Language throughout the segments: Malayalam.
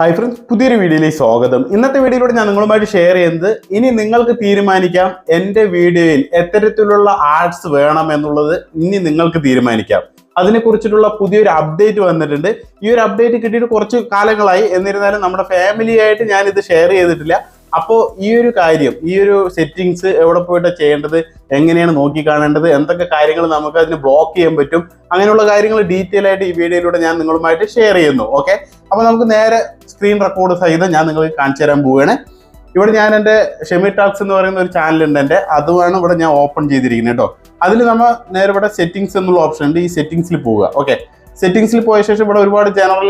ഹായ് ഫ്രണ്ട്സ് പുതിയൊരു വീഡിയോയിലേക്ക് സ്വാഗതം. ഇന്നത്തെ വീഡിയോയിലൂടെ ഞാൻ നിങ്ങളുമായിട്ട് ഷെയർ ചെയ്യുന്നത് ഇനി നിങ്ങൾക്ക് തീരുമാനിക്കാം എന്റെ വീഡിയോയിൽ എത്തരത്തിലുള്ള ആർട്സ് വേണം എന്നുള്ളത് ഇനി നിങ്ങൾക്ക് തീരുമാനിക്കാം. അതിനെക്കുറിച്ചിട്ടുള്ള പുതിയൊരു അപ്ഡേറ്റ് വന്നിട്ടുണ്ട്. ഈ ഒരു അപ്ഡേറ്റ് കിട്ടിയിട്ട് കുറച്ച് കാലങ്ങളായി. എന്നിരുന്നാലും നമ്മുടെ ഫാമിലി ആയിട്ട് ഞാൻ ഇത് ഷെയർ ചെയ്തിട്ടില്ല. അപ്പോൾ ഈ ഒരു കാര്യം ഈ ഒരു സെറ്റിങ്സ് എവിടെ പോയിട്ടാണ് ചെയ്യേണ്ടത്? എങ്ങനെയാണ് നോക്കിക്കാണേണ്ടത്? എന്തൊക്കെ കാര്യങ്ങൾ നമുക്ക് അതിന് ബ്ലോക്ക് ചെയ്യാൻ പറ്റും? അങ്ങനെയുള്ള കാര്യങ്ങൾ ഡീറ്റെയിൽ ആയിട്ട് ഈ വീഡിയോയിലൂടെ ഞാൻ നിങ്ങളുമായിട്ട് ഷെയർ ചെയ്യുന്നു ഓക്കെ അപ്പോൾ നമുക്ക് നേരെ സ്ക്രീൻ റെക്കോർഡ് സഹിതം ഞാൻ നിങ്ങൾക്ക് കാണിച്ചു തരാൻ പോവുകയാണ്. ഇവിടെ ഞാൻ എന്റെ ഷെമി ടാക്സ് എന്ന് പറയുന്ന ഒരു ചാനൽ ഉണ്ട് എന്റെ. അതുമാണ് ഇവിടെ ഞാൻ ഓപ്പൺ ചെയ്തിരിക്കുന്നത് കേട്ടോ. അതിൽ നമ്മൾ നേരെ ഇവിടെ സെറ്റിങ്സ് എന്നുള്ള ഓപ്ഷൻ ഉണ്ട്. ഈ സെറ്റിങ്സിൽ പോവുക ഓക്കെ സെറ്റിങ്സിൽ പോയ ശേഷം ഇവിടെ ഒരുപാട് ജനറൽ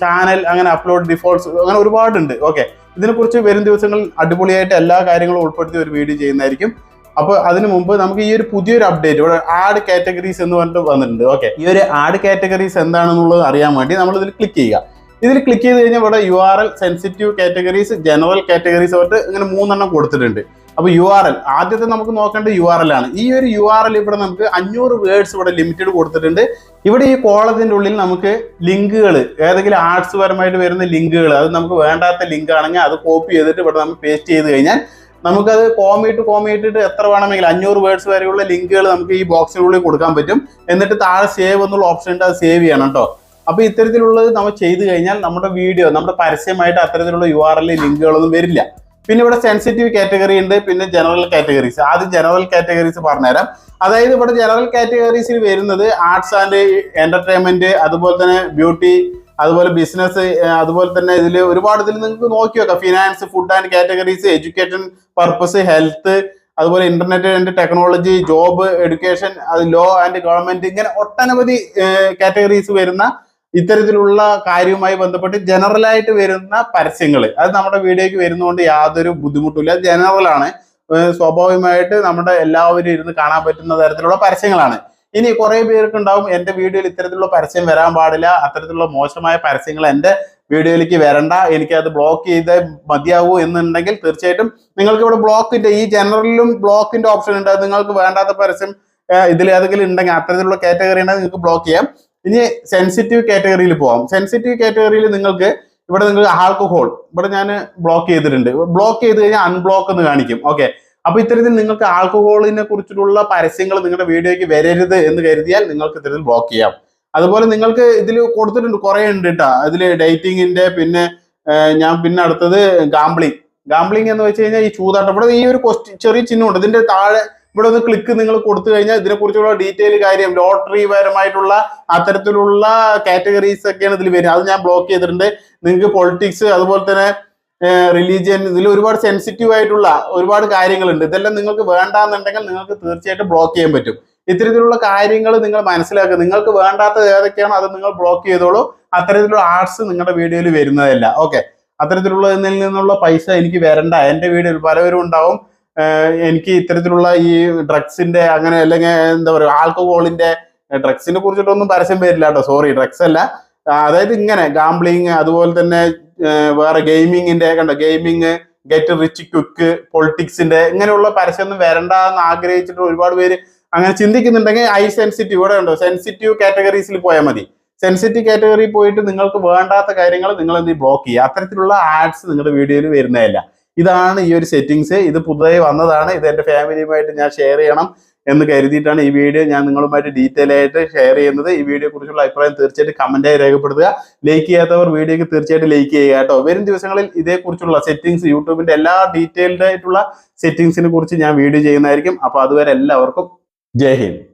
ചാനൽ അങ്ങനെ അപ്ലോഡ് ഡിഫോൾട്ട്സ് അങ്ങനെ ഒരുപാടുണ്ട് ഓക്കെ ഇതിനെക്കുറിച്ച് വരും ദിവസങ്ങളിൽ അടിപൊളിയായിട്ട് എല്ലാ കാര്യങ്ങളും ഉൾപ്പെടുത്തി ഒരു വീഡിയോ ചെയ്യുന്നതായിരിക്കും. അപ്പോൾ അതിനു മുമ്പ് നമുക്ക് ഈ ഒരു പുതിയൊരു അപ്ഡേറ്റ് ഇവിടെ ആഡ് കാറ്റഗറീസ് എന്ന് പറഞ്ഞിട്ട് വന്നിട്ടുണ്ട്. ഓക്കെ ഈ ഒരു ആഡ് കാറ്റഗറീസ് എന്താണെന്നുള്ളത് അറിയാൻ വേണ്ടി നമ്മൾ ഇതിൽ ക്ലിക്ക് ചെയ്യുക. ഇതിൽ ക്ലിക്ക് ചെയ്ത് കഴിഞ്ഞാൽ ഇവിടെ U R L sensitive categories general categories ആയിട്ട് ഇങ്ങനെ മൂന്നെണ്ണം കൊടുത്തിട്ടുണ്ട്. അപ്പൊ യു ആർ എൽ ആദ്യത്തെ നമുക്ക് നോക്കേണ്ട യു ആർ എൽ ആണ്. ഈ ഒരു യു ആർ എൽ ഇവിടെ നമുക്ക് അഞ്ഞൂറ് വേർഡ്സ് ഇവിടെ ലിമിറ്റഡ് കൊടുത്തിട്ടുണ്ട്. ഇവിടെ ഈ കോളത്തിന്റെ ഉള്ളിൽ നമുക്ക് ലിങ്കുകൾ ഏതെങ്കിലും ആർട്സ് പരമായിട്ട് വരുന്ന ലിങ്കുകൾ അത് നമുക്ക് വേണ്ടാത്ത ലിങ്ക് ആണെങ്കിൽ അത് കോപ്പി ചെയ്തിട്ട് ഇവിടെ നമ്മൾ പേസ്റ്റ് ചെയ്ത് കഴിഞ്ഞാൽ നമുക്കത് കോമിയിട്ട് കോമിയിട്ടിട്ട് എത്ര വേണമെങ്കിലും അഞ്ഞൂറ് വേർഡ്സ് വരെയുള്ള ലിങ്കുകൾ നമുക്ക് ഈ ബോക്സിനുള്ളിൽ കൊടുക്കാൻ പറ്റും. എന്നിട്ട് താഴെ സേവ് എന്നുള്ള ഓപ്ഷൻ ഉണ്ട് അത് സേവ് ചെയ്യണം കേട്ടോ അപ്പോൾ ഇത്തരത്തിലുള്ളത് നമ്മൾ ചെയ്തു കഴിഞ്ഞാൽ നമ്മുടെ വീഡിയോ നമ്മുടെ പരസ്യമായിട്ട് അത്തരത്തിലുള്ള യു ആർ എൽ ലിങ്കുകളൊന്നും വരില്ല. പിന്നെ ഇവിടെ സെൻസിറ്റീവ് കാറ്റഗറി ഉണ്ട് പിന്നെ ജനറൽ കാറ്റഗറീസ് ആദ്യം ജനറൽ കാറ്റഗറീസ് പറഞ്ഞുതരാം. അതായത് ഇവിടെ ജനറൽ കാറ്റഗറീസിൽ വരുന്നത് ആർട്സ് ആൻഡ് എന്റർടൈൻമെന്റ് അതുപോലെ തന്നെ ബ്യൂട്ടി അതുപോലെ ബിസിനസ് അതുപോലെ തന്നെ ഇതിൽ ഒരുപാട് ഇതിൽ നിങ്ങൾക്ക് നോക്കി വെക്കാം. Finance food and categories education purpose health അതുപോലെ internet and technology job education അത് ലോ ആൻഡ് ഗവൺമെന്റ് ഇങ്ങനെ ഒട്ടനവധി കാറ്റഗറീസ് വരുന്ന ഇത്തരത്തിലുള്ള കാര്യവുമായി ബന്ധപ്പെട്ട് ജനറൽ ആയിട്ട് വരുന്ന പരസ്യങ്ങൾ അത് നമ്മുടെ വീഡിയോയ്ക്ക് വരുന്നതുകൊണ്ട് യാതൊരു ബുദ്ധിമുട്ടില്ല ജനറൽ ആണ്. സ്വാഭാവികമായിട്ട് നമ്മുടെ എല്ലാവരും ഇരുന്ന് കാണാൻ പറ്റുന്ന തരത്തിലുള്ള പരസ്യങ്ങളാണ്. ഇനി കുറെ പേർക്ക് ഉണ്ടാവും എന്റെ വീഡിയോയിൽ ഇത്തരത്തിലുള്ള പരസ്യം വരാൻ പാടില്ല. അത്തരത്തിലുള്ള മോശമായ പരസ്യങ്ങൾ എന്റെ വീഡിയോയിലേക്ക് വരണ്ട. എനിക്ക് അത് ബ്ലോക്ക് ചെയ്ത് മതിയാവൂ എന്നുണ്ടെങ്കിൽ തീർച്ചയായിട്ടും നിങ്ങൾക്ക് ഇവിടെ ബ്ലോക്കിന്റെ ഈ ജനറലിലും ബ്ലോക്കിന്റെ ഓപ്ഷൻ ഉണ്ട്. നിങ്ങൾക്ക് വേണ്ടാത്ത പരസ്യം ഇതിൽ ഏതെങ്കിലും ഉണ്ടെങ്കിൽ അത്തരത്തിലുള്ള കാറ്റഗറി ഉണ്ടെങ്കിൽ നിങ്ങൾക്ക് ബ്ലോക്ക് ചെയ്യാം. ഇനി സെൻസിറ്റീവ് കാറ്റഗറിയിൽ പോവാം. സെൻസിറ്റീവ് കാറ്റഗറിയിൽ നിങ്ങൾക്ക് ഇവിടെ നിങ്ങൾക്ക് ആൽക്കഹോൾ ഇവിടെ ഞാൻ ബ്ലോക്ക് ചെയ്തിട്ടുണ്ട്. ബ്ലോക്ക് ചെയ്ത് കഴിഞ്ഞാൽ അൺബ്ലോക്ക് എന്ന് കാണിക്കും. ഓക്കെ അപ്പൊ ഇത്തരത്തിൽ നിങ്ങൾക്ക് ആൽക്കഹോളിനെ കുറിച്ചിട്ടുള്ള പരസ്യങ്ങൾ നിങ്ങളുടെ വീഡിയോയ്ക്ക് വരരുത് എന്ന് കരുതിയാൽ നിങ്ങൾക്ക് ഇത്തരത്തിൽ ബ്ലോക്ക് ചെയ്യാം. അതുപോലെ നിങ്ങൾക്ക് ഇതിൽ കൊടുത്തിട്ടുണ്ട് കുറെ ഉണ്ട് കേട്ടോ അതിൽ ഡേറ്റിങ്ങിന്റെ പിന്നെ ഞാൻ പിന്നെ അടുത്തത് ഗാംബ്ലിംഗ് ഗാംബ്ലിംഗ് എന്ന് വെച്ച് കഴിഞ്ഞാൽ ഈ ചൂതാട്ടം. ഇവിടെ ഈ ഒരു ക്വസ്റ്റ്യൻ ചെറിയ ചിഹ്നമുണ്ട്. ഇതിന്റെ താഴെ ഇവിടെ ഒന്ന് ക്ലിക്ക് നിങ്ങൾ കൊടുത്തു കഴിഞ്ഞാൽ ഇതിനെക്കുറിച്ചുള്ള ഡീറ്റെയിൽ കാര്യം ലോട്ടറി പരമായിട്ടുള്ള അത്തരത്തിലുള്ള കാറ്റഗറീസ് ഒക്കെയാണ് ഇതിൽ വരുന്നത് അത് ഞാൻ ബ്ലോക്ക് ചെയ്തിട്ടുണ്ട്. നിങ്ങൾക്ക് പൊളിറ്റിക്സ് അതുപോലെ തന്നെ റിലീജിയൻ ഇതിൽ ഒരുപാട് സെൻസിറ്റീവ് ആയിട്ടുള്ള ഒരുപാട് കാര്യങ്ങളുണ്ട്. ഇതെല്ലാം നിങ്ങൾക്ക് വേണ്ടാന്നുണ്ടെങ്കിൽ നിങ്ങൾക്ക് തീർച്ചയായിട്ടും ബ്ലോക്ക് ചെയ്യാൻ പറ്റും. ഇത്തരത്തിലുള്ള കാര്യങ്ങൾ നിങ്ങൾ മനസ്സിലാക്കുക. നിങ്ങൾക്ക് വേണ്ടാത്തത് ഏതൊക്കെയാണോ അത് നിങ്ങൾ ബ്ലോക്ക് ചെയ്തോളൂ. അത്തരത്തിലുള്ള ആർട്സ് നിങ്ങളുടെ വീഡിയോയിൽ വരുന്നതല്ല. ഓക്കെ അത്തരത്തിലുള്ളതിൽ നിന്നുള്ള പൈസ എനിക്ക് വരണ്ട. എന്റെ വീഡിയോയിൽ പലവരും ഉണ്ടാവും. എനിക്ക് ഇത്തരത്തിലുള്ള ഈ ഡ്രഗ്സിന്റെ അങ്ങനെ അല്ലെങ്കിൽ എന്താ പറയുക ആൽക്കഹോളിന്റെ ഡ്രഗ്സിനെ കുറിച്ചിട്ടൊന്നും പരസ്യം വരില്ല കേട്ടോ. സോറി ഡ്രഗ്സ് അല്ല. അതായത് ഇങ്ങനെ ഗാംബ്ലിങ് അതുപോലെ തന്നെ വേറെ ഗെയിമിങ്ങിന്റെ കണ്ടോ? ഗെയിമിങ് ഗെറ്റ് റിച്ച് ക്വിക്ക് പൊളിറ്റിക്സിന്റെ ഇങ്ങനെയുള്ള പരസ്യമൊന്നും വരണ്ട എന്ന് ആഗ്രഹിച്ചിട്ട് ഒരുപാട് പേര് അങ്ങനെ ചിന്തിക്കുന്നുണ്ടെങ്കിൽ ഐ സെൻസിറ്റീവ് ഇവിടെ ഉണ്ടോ സെൻസിറ്റീവ് കാറ്റഗറീസിൽ പോയാൽ മതി. സെൻസിറ്റീവ് കാറ്റഗറി പോയിട്ട് നിങ്ങൾക്ക് വേണ്ടാത്ത കാര്യങ്ങൾ നിങ്ങൾ എന്ത് ബ്ലോക്ക് ചെയ്യുക. അത്തരത്തിലുള്ള ആഡ്സ് നിങ്ങളുടെ വീഡിയോയിൽ വരുന്നതല്ല. ഇതാണ് ഈ ഒരു സെറ്റിങ്സ്. ഇത് പുതുതായി വന്നതാണ്. ഇത് എന്റെ ഫാമിലിയുമായിട്ട് ഞാൻ ഷെയർ ചെയ്യണം. എന്ന് കരുതിയിട്ടാണ് ഈ വീഡിയോ ഞാൻ നിങ്ങളുമായിട്ട് ഡീറ്റെയിൽ ആയിട്ട് ഷെയർ ചെയ്യുന്നത്. ഈ വീഡിയോ കുറിച്ചുള്ള അഭിപ്രായം തീർച്ചയായിട്ടും കമന്റായി രേഖപ്പെടുത്തുക. ലൈക്ക് ചെയ്യാത്തവർ വീഡിയോക്ക് തീർച്ചയായിട്ടും ലൈക്ക് ചെയ്യുക കേട്ടോ. വരും ദിവസങ്ങളിൽ ഇതേക്കുറിച്ചുള്ള സെറ്റിംഗ്സ് യൂട്യൂബിന്റെ എല്ലാ ഡീറ്റെയിൽഡ് ആയിട്ടുള്ള സെറ്റിങ്സിനെ കുറിച്ച് ഞാൻ വീഡിയോ ചെയ്യുന്നതായിരിക്കും. അപ്പൊ അതുവരെ എല്ലാവർക്കും ജയ് ഹിന്ദ്.